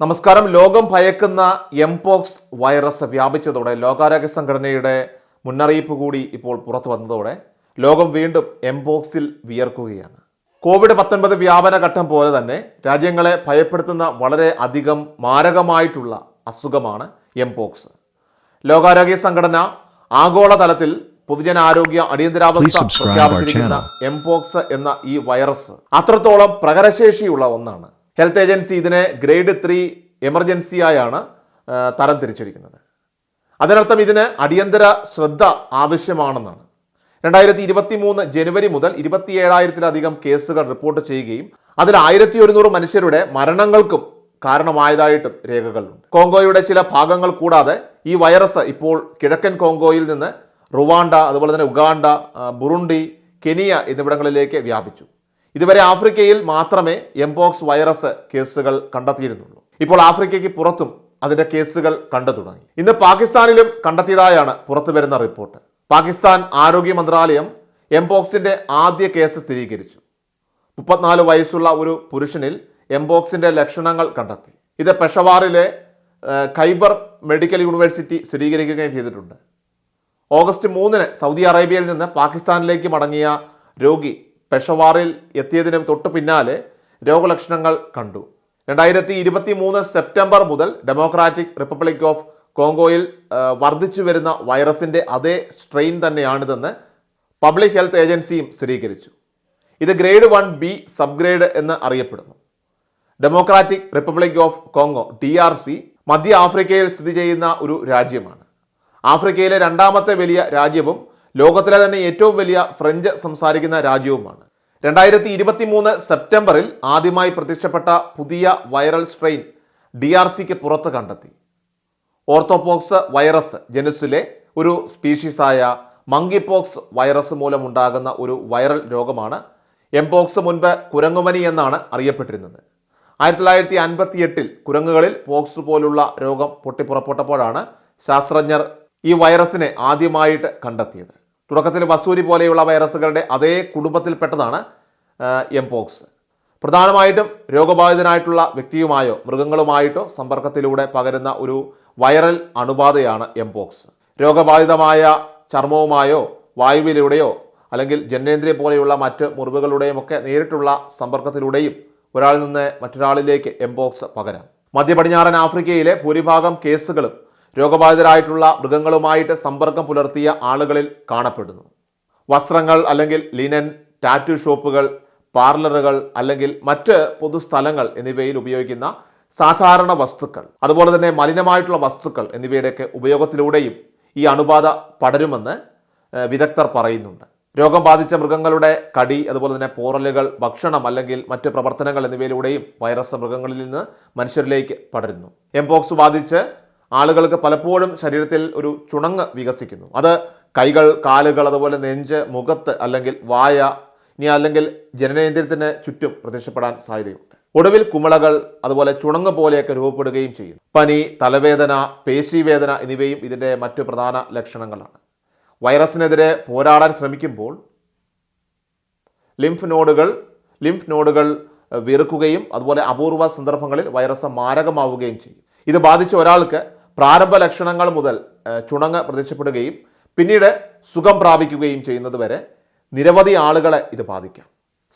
നമസ്കാരം. ലോകം ഭയക്കുന്ന mpox virus വ്യാപിച്ചതോടെ ലോകാരോഗ്യ സംഘടനയുടെ മുന്നറിയിപ്പ് കൂടി ഇപ്പോൾ പുറത്തു വന്നതോടെ ലോകം വീണ്ടും എംപോക്സിൽ വിയർക്കുകയാണ്. കോവിഡ് പത്തൊൻപത് വ്യാപന ഘട്ടം പോലെ തന്നെ രാജ്യങ്ങളെ ഭയപ്പെടുത്തുന്ന വളരെ അധികം മാരകമായിട്ടുള്ള അസുഖമാണ് എംപോക്സ് ലോകാരോഗ്യ സംഘടന ആഗോളതലത്തിൽ പൊതുജനാരോഗ്യ അടിയന്തരാവസ്ഥ പ്രഖ്യാപിച്ചിരിക്കുന്ന. എംപോക്സ് എന്ന ഈ വൈറസ് അത്രത്തോളം പ്രകരശേഷിയുള്ള ഒന്നാണ്. ഹെൽത്ത് ഏജൻസി ഇതിനെ ഗ്രേഡ് ത്രീ എമർജൻസിയായാണ് തരംതിരിച്ചിരിക്കുന്നത് തരം തിരിച്ചിരിക്കുന്നത് അതിനർത്ഥം ഇതിന് അടിയന്തര ശ്രദ്ധ ആവശ്യമാണെന്നാണ്. രണ്ടായിരത്തി ഇരുപത്തി മൂന്ന് ജനുവരി മുതൽ ഇരുപത്തി ഏഴായിരത്തിലധികം കേസുകൾ റിപ്പോർട്ട് ചെയ്യുകയും അതിൽ ആയിരത്തി ഒരുന്നൂറ് മനുഷ്യരുടെ മരണങ്ങൾക്കും കാരണമായതായിട്ടും രേഖകളുണ്ട്. കോങ്കോയുടെ ചില ഭാഗങ്ങൾ കൂടാതെ ഈ വൈറസ് ഇപ്പോൾ കിഴക്കൻ കോങ്കോയിൽ നിന്ന് റുവാണ്ട അതുപോലെ തന്നെ ഉഗാണ്ട ബുറുണ്ടി കെനിയ എന്നിവിടങ്ങളിലേക്ക് വ്യാപിച്ചു. ഇതുവരെ ആഫ്രിക്കയിൽ മാത്രമേ എംപോക്സ് വൈറസ് കേസുകൾ കണ്ടെത്തിയിരുന്നുള്ളൂ. ഇപ്പോൾ ആഫ്രിക്കയ്ക്ക് പുറത്തും അതിന്റെ കേസുകൾ കണ്ടു തുടങ്ങി. ഇന്ന് പാകിസ്ഥാനിലും കണ്ടെത്തിയതായാണ് പുറത്തു വരുന്ന റിപ്പോർട്ട്. പാകിസ്ഥാൻ ആരോഗ്യ മന്ത്രാലയം എംപോക്സിന്റെ ആദ്യ കേസ് സ്ഥിരീകരിച്ചു. മുപ്പത്തിനാല് വയസ്സുള്ള ഒരു പുരുഷനിൽ എംപോക്സിന്റെ ലക്ഷണങ്ങൾ കണ്ടെത്തി. ഇത് പെഷവാറിലെ ഖൈബർ മെഡിക്കൽ യൂണിവേഴ്സിറ്റി സ്ഥിരീകരിക്കുകയും ചെയ്തിട്ടുണ്ട്. ഓഗസ്റ്റ് മൂന്നിന് സൗദി അറേബ്യയിൽ നിന്ന് പാകിസ്ഥാനിലേക്ക് മടങ്ങിയ രോഗി പെഷവാറിൽ എത്തിയതിന് തൊട്ട് പിന്നാലെ രോഗലക്ഷണങ്ങൾ കണ്ടു. രണ്ടായിരത്തി ഇരുപത്തി മൂന്ന് സെപ്റ്റംബർ മുതൽ ഡെമോക്രാറ്റിക് റിപ്പബ്ലിക് ഓഫ് കോങ്കോയിൽ വർദ്ധിച്ചു വരുന്ന വൈറസിന്റെ അതേ സ്ട്രെയിൻ തന്നെയാണിതെന്ന് പബ്ലിക് ഹെൽത്ത് ഏജൻസിയും സ്ഥിരീകരിച്ചു. ഇത് grade one B sub grade എന്ന് അറിയപ്പെടുന്നു. Democratic Republic of Congo D R C മധ്യ ആഫ്രിക്കയിൽ സ്ഥിതി ചെയ്യുന്ന ഒരു രാജ്യമാണ്. ആഫ്രിക്കയിലെ രണ്ടാമത്തെ വലിയ രാജ്യവും ലോകത്തിലെ തന്നെ ഏറ്റവും വലിയ ഫ്രഞ്ച് സംസാരിക്കുന്ന രാജ്യവുമാണ്. രണ്ടായിരത്തി ഇരുപത്തി മൂന്ന് സെപ്റ്റംബറിൽ ആദ്യമായി പ്രത്യക്ഷപ്പെട്ട പുതിയ വൈറൽ സ്ട്രെയിൻ ഡി ആർ സിക്ക് പുറത്ത് കണ്ടെത്തി. ഓർത്തോപോക്സ് വൈറസ് ജനുസിലെ ഒരു സ്പീഷീസായ മങ്കിപോക്സ് വൈറസ് മൂലമുണ്ടാകുന്ന ഒരു വൈറൽ രോഗമാണ് എംപോക്സ് മുൻപ് കുരങ്ങുമനി എന്നാണ് അറിയപ്പെട്ടിരുന്നത്. ആയിരത്തി തൊള്ളായിരത്തി അൻപത്തി എട്ടിൽ കുരങ്ങുകളിൽ പോക്സ് പോലുള്ള രോഗം പൊട്ടിപ്പുറപ്പെട്ടപ്പോഴാണ് ശാസ്ത്രജ്ഞർ ഈ വൈറസിനെ ആദ്യമായിട്ട് കണ്ടെത്തിയത്. തുടക്കത്തിൽ വസൂരി പോലെയുള്ള വൈറസുകളുടെ അതേ കുടുംബത്തിൽപ്പെട്ടതാണ് എംപോക്സ് പ്രധാനമായിട്ടും രോഗബാധിതനായിട്ടുള്ള വ്യക്തിയുമായോ മൃഗങ്ങളുമായിട്ടോ സമ്പർക്കത്തിലൂടെ പകരുന്ന ഒരു വൈറൽ അണുബാധയാണ് എംപോക്സ് രോഗബാധിതമായ ചർമ്മവുമായോ വായുവിലൂടെയോ അല്ലെങ്കിൽ ജനനേന്ദ്രിയ പോലെയുള്ള മറ്റ് മുറിവുകളുടെയും ഒക്കെ നേരിട്ടുള്ള സമ്പർക്കത്തിലൂടെയും ഒരാളിൽ നിന്ന് മറ്റൊരാളിലേക്ക് എംപോക്സ് പകരാം. മധ്യ പടിഞ്ഞാറൻ ആഫ്രിക്കയിലെ ഭൂരിഭാഗം കേസുകളും രോഗബാധിതരായിട്ടുള്ള മൃഗങ്ങളുമായിട്ട് സമ്പർക്കം പുലർത്തിയ ആളുകളിൽ കാണപ്പെടുന്നു. വസ്ത്രങ്ങൾ അല്ലെങ്കിൽ ലിനൻ ടാറ്റു ഷോപ്പുകൾ പാർലറുകൾ അല്ലെങ്കിൽ മറ്റ് പൊതുസ്ഥലങ്ങൾ എന്നിവയിൽ ഉപയോഗിക്കുന്ന സാധാരണ വസ്തുക്കൾ അതുപോലെ തന്നെ മലിനമായിട്ടുള്ള വസ്തുക്കൾ എന്നിവയുടെയൊക്കെ ഉപയോഗത്തിലൂടെയും ഈ അണുബാധ പടരുമെന്ന് വിദഗ്ധർ പറയുന്നുണ്ട്. രോഗം ബാധിച്ച മൃഗങ്ങളുടെ കടി അതുപോലെ തന്നെ പോറലുകൾ ഭക്ഷണം അല്ലെങ്കിൽ മറ്റ് പ്രവർത്തനങ്ങൾ എന്നിവയിലൂടെയും വൈറസ് മൃഗങ്ങളിൽ നിന്ന് മനുഷ്യരിലേക്ക് പടരുന്നു. എംപോക്സ് ബാധിച്ച് ആളുകൾക്ക് പലപ്പോഴും ശരീരത്തിൽ ഒരു ചുണങ്ങ് വികസിക്കുന്നു. അത് കൈകൾ കാലുകൾ അതുപോലെ നെഞ്ച് മുഖത്ത് അല്ലെങ്കിൽ വായ ഇനി അല്ലെങ്കിൽ ജനനേന്ദ്രിയത്തിന് ചുറ്റും പ്രത്യക്ഷപ്പെടാൻ സാധ്യതയുണ്ട്. ഒടുവിൽ കുമിളകൾ അതുപോലെ ചുണങ്ങ് പോലെയൊക്കെ രൂപപ്പെടുകയും ചെയ്യും. പനി തലവേദന പേശീവേദന എന്നിവയും ഇതിന്റെ മറ്റു പ്രധാന ലക്ഷണങ്ങളാണ്. വൈറസിനെതിരെ പോരാടാൻ ശ്രമിക്കുമ്പോൾ ലിംഫ് നോഡുകൾ ലിംഫ് നോഡുകൾ വീർക്കുകയും അതുപോലെ അപൂർവ സന്ദർഭങ്ങളിൽ വൈറസ് മാരകമാവുകയും ചെയ്യും. ഇത് ബാധിച്ച ഒരാൾക്ക് പ്രാരംഭ ലക്ഷണങ്ങൾ മുതൽ ചുണങ്ങ് പ്രത്യക്ഷപ്പെടുകയും പിന്നീട് സുഖം പ്രാപിക്കുകയും ചെയ്യുന്നത് വരെ നിരവധി ആളുകളെ ഇത് ബാധിക്കാം.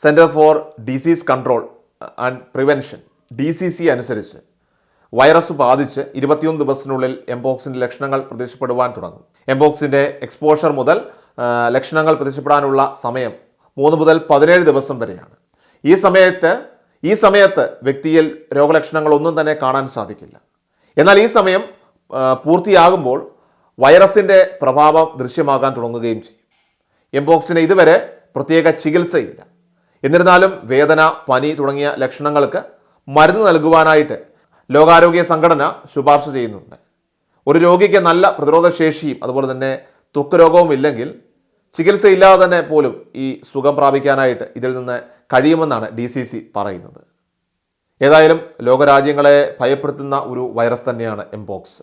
Centre for disease control and prevention D C C അനുസരിച്ച് വൈറസ് ബാധിച്ച് ഇരുപത്തിയൊന്ന് ദിവസത്തിനുള്ളിൽ എംബോക്സിന്റെ ലക്ഷണങ്ങൾ പ്രത്യക്ഷപ്പെടുവാൻ തുടങ്ങും. എംബോക്സിന്റെ എക്സ്പോഷർ മുതൽ ലക്ഷണങ്ങൾ പ്രത്യക്ഷപ്പെടാനുള്ള സമയം മൂന്ന് മുതൽ പതിനേഴ് ദിവസം വരെയാണ്. ഈ സമയത്ത് ഈ സമയത്ത് വ്യക്തിയിൽ രോഗലക്ഷണങ്ങളൊന്നും തന്നെ കാണാൻ സാധിക്കില്ല. എന്നാൽ ഈ സമയം പൂർത്തിയാകുമ്പോൾ വൈറസിന്റെ പ്രഭാവം ദൃശ്യമാകാൻ തുടങ്ങുകയും ചെയ്യും. എംപോക്സിന് ഇതുവരെ പ്രത്യേക ചികിത്സയില്ല. എന്നിരുന്നാലും വേദന പനി തുടങ്ങിയ ലക്ഷണങ്ങൾക്ക് മരുന്ന് നൽകുവാനായിട്ട് ലോകാരോഗ്യ സംഘടന ശുപാർശ ചെയ്യുന്നുണ്ട്. ഒരു രോഗിക്ക് നല്ല പ്രതിരോധ ശേഷിയും അതുപോലെ തന്നെ ത്വക്ക് രോഗവും ഇല്ലെങ്കിൽ ചികിത്സയില്ലാതെ തന്നെ പോലും ഈ സുഖം പ്രാപിക്കാനായിട്ട് ഇതിൽ നിന്ന് കഴിയുമെന്നാണ് ഡി സി സി പറയുന്നത്. ഏതായാലും ലോകരാജ്യങ്ങളെ ഭയപ്പെടുത്തുന്ന ഒരു വൈറസ് തന്നെയാണ് എംപോക്സ്